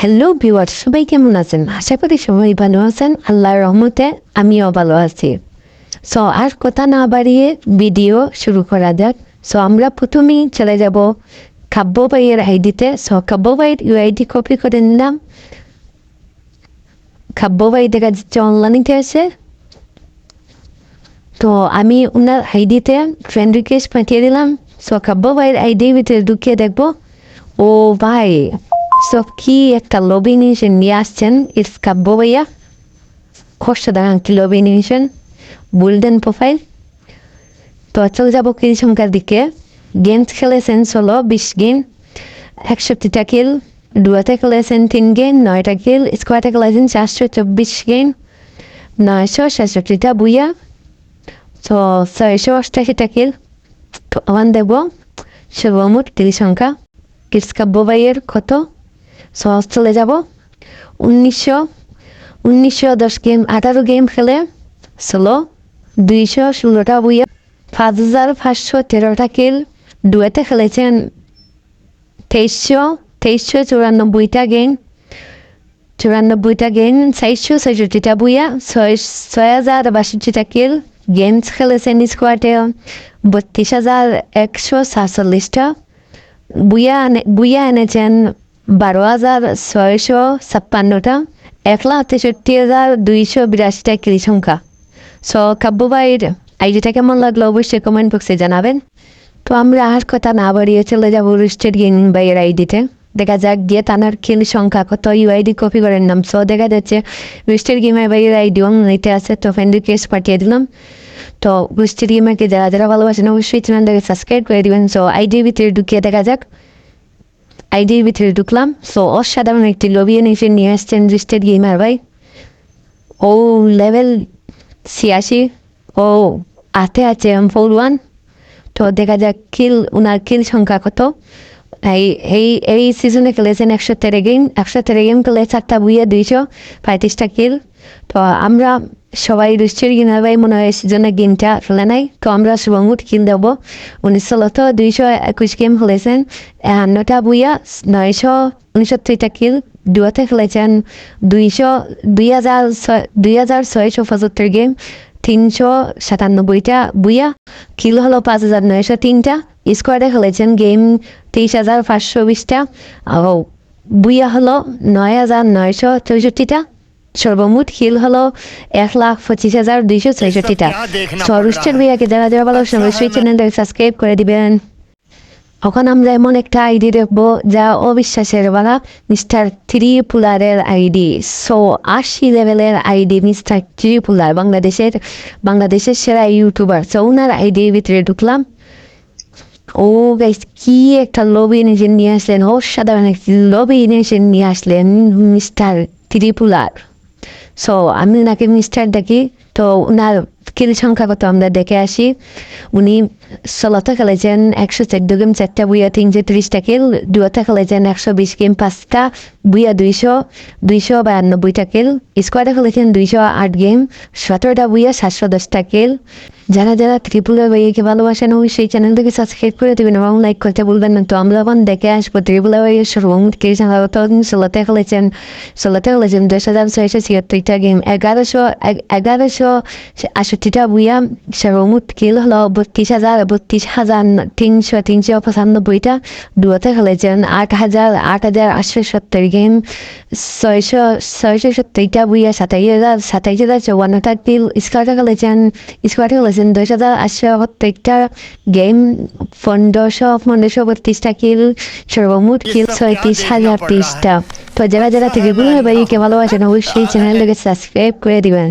Hello viewer সবাই কেমন আছেন? আশা করি সবাই ভালো আছেন। আল্লাহর রহমতে আমিও ভালো আছি। সো আর কথা না বাড়িয়ে ভিডিও শুরু করা যাক। সো আমরা প্রথমেই চলে যাব কাব্য ভাইয়ের আইডিতে সো কাব্য ভাইয়ের ইউআইডি কপি করে নিলাম। কাব্য ভাই দেখা যাচ্ছে অনলাইনেতে আছে। তো, আমি ওনার আইডিতে ফ্রেন্ড রিকোয়েস্ট পাঠিয়ে দিলাম। সো কাব্য ভাইয়ের আইডির ভিতরে ঢুকিয়ে দেখব। ও ভাই সব কি একটা লবি নিয়েছেন নিয়ে আসছেন ইটস কাব্য ভাইয়া অসাধারণ কি লবি নিয়েছেন গোল্ডেন প্রোফাইল তো চলে যাব সংখ্যার দিকে গেমস খেলেছেন ষোলো বিশ গেম একষট্টিটা কিল ডুয়াতে খেলেছেন তিন গেম নয়টা কিল স্কোয়াডে খেলেছেন চারশো চব্বিশ গেম নয়শো সাতষট্টিটা বুইয়া তো ছয়শো অষ্টাশিটা কিল আমার দেব সর্বমোট কিল সংখ্যা কিডস কাব্য কত সহজ চলে যাব। উনিশশো উনিশশো দশ গেম, আঠারো গেম খেলে ষোলো, দুইশো ষোলোটা বইয়ে পাঁচ হাজার পাঁচশো তেরোটা কিল ডুয়েতে খেলেছেন। তেইশশো তেইশশো চুরানব্বইটা গেম চুরানব্বইটা গেম, চারশো ছয়ষট্টিটা বইয়া ছয় ছয় হাজার বাষট্টিটা কিল গেমস খেলেছেন স্কোয়াডে। বত্রিশ হাজার একশো সাতচল্লিশটা বুয়া এনে বুয়া এনেছেন বারো হাজার ছয়শো ছাপ্পান্নটা, এক লাখ তেষট্টি হাজার দুইশো বিরাশিটা কিলি সংখ্যা। সো কাব্য আইডিটা কেমন লাগল অবশ্যই কমেন্ট বক্সে জানাবেন। তো আমরা আর কথা না বাড়িয়ে চলে যাব রুস্টেড গেমিং ভাইয়ের আইডিতে। দেখা যাক গিয়ে তানার কিল সংখ্যা কত ইউআইডি কপি করে নাম। সো দেখা যাচ্ছে রুস্টেড গেমের ভাইয়ের আইডি নিতে আছে, তো ফ্রেন্ড রিকোয়েস্ট পাঠিয়ে দিলাম। তো রুস্টেড গেমারকে যারা যারা ভালোবাসেন, অবশ্যই চ্যানেলটাকে সাবস্ক্রাইব করে দিবেন। সো আইডির ভিতরে ঢুকিয়ে দেখা যাক। আইডির ভিতরে ঢুকলাম। সো অসাধারণ একটি লবি এনেছে নিয়ে আসছেন গেম গেমার ভাই। ও লেভেল ছিয়াশি। ও আতে আছে এম ফোর ওয়ান তো, দেখা যাক কিল ওনার কিল সংখ্যা কত? এই এই এই সিজনে খেলেছেন একশো তেরো গেম একশো তেরো গেম খেলে চারটা বুইয়ে দুইশো পঁয়ত্রিশটা কিল তো আমরা সবাই রুচির গিনার ভাই মনে হয় সিজনে গেমটা খেলে নাই। তো আমরা শুভমুট কিল দেব। উনিশ ষোলোতে দুইশো একুশ গেম খেলেছেন। একান্নটা বুইয়া, নয়শো উনসত্তরটা কিল দুয়াতে খেলেছেন দুইশো, দুই হাজার দুই হাজার ছয়শো পঁচাত্তর গেম তিনশো সাতানব্বইটা বুইয়া কিলো হলো পাঁচ হাজার নয়শো তিনটা স্কোয়াডে খেলেছেন গেম তেইশ হাজার পাঁচশো বিশটা ও বুইয়া হলো নয় হাজার নয়শো চৌষট্টিটা সর্বমুঠ হিল হলো এক লাখ পঁচিশ হাজার দুইশো ছয়ষট্টিটা। সরুষ্টের বিয়াকে যারা যারা ভালো অবশ্যই চ্যানেলটাকে সাবস্ক্রাইব করে দিবেন। এখন আমরা এমন একটা আইডি দেখব যা অবিশ্বাসের বলা, মিস্টার থ্রি পুলারের আইডি সো আশি লেভেলের আইডি মিস্টার থ্রি পুলার বাংলাদেশের বাংলাদেশের সেরা ইউটিউবার সো ওনার আইডির ভিতরে ঢুকলাম। ও গাইস কি একটা লবি নিজে নিয়ে আসলেন, অসাধারণ একটি লবি নিজে নিয়ে আসলেন মিস্টার ত্রিপুলার। সো আমি ওনাকে মিস্টার ডাকি। তো ওনার কিল সংখ্যা কত আমরা দেখে আসি উনি ষোলোটা খেলেছেন একশো চোদ্দ গেম চারটা বুয়া তিনশো ত্রিশটা কিল দুয়াতে খেলেছেন একশো বিশ গেম পাঁচটা বুয়া দুইশো দুইশো বায়ানব্বইটা কিল স্কোয়াডে খেলেছেন দুইশো আট গেম সতেরোটা বুয়া সাতশো দশটা কিল যারা যারা ত্রিপুরা ভাইকে ভালোবাসেন ওই সেই চ্যানেলটাকে সাবস্ক্রাইব করে দেবেন এবং লাইক করতে ভুলবেন না। তো আমরা এখন দেখে আসব ত্রিপুরা ভাইয়ের সাধারণত ষোলোতে খেলেছেন। ষোলোতে খেলেছেন দশ হাজার ছয়শো ছিয়াত্তরটা গেম এগারোশো এগারোশো আষট্টিটা বুইয়া সর্বমোট কিল হলো। বত্রিশ হাজার বত্রিশ হাজার, তিনশো তিনশো পঁচানব্বইটা দুয়াতে খেলেছেন। আট হাজার আট হাজার আটশো সত্তর গেম ছয়শো ছয়শো সত্তরটা বুইয়া সাতাইশ হাজার সাতাইশ হাজার চৌয়ান্নটা কিল স্কোয়াডে খেলেছেন। স্কোয়াডে খেলেছেন দশ হাজার আটশো প্রত্যেকটা গেম পনেরোশো পনেরোশো বত্রিশটা কিল সর্বমোট কিল ছয়ত্রিশ হাজার তিরিশটা তো যারা যারা থেকে ভাইকে ভালোবাসেন অবশ্যই চ্যানেলটাকে সাবস্ক্রাইব করে দিবেন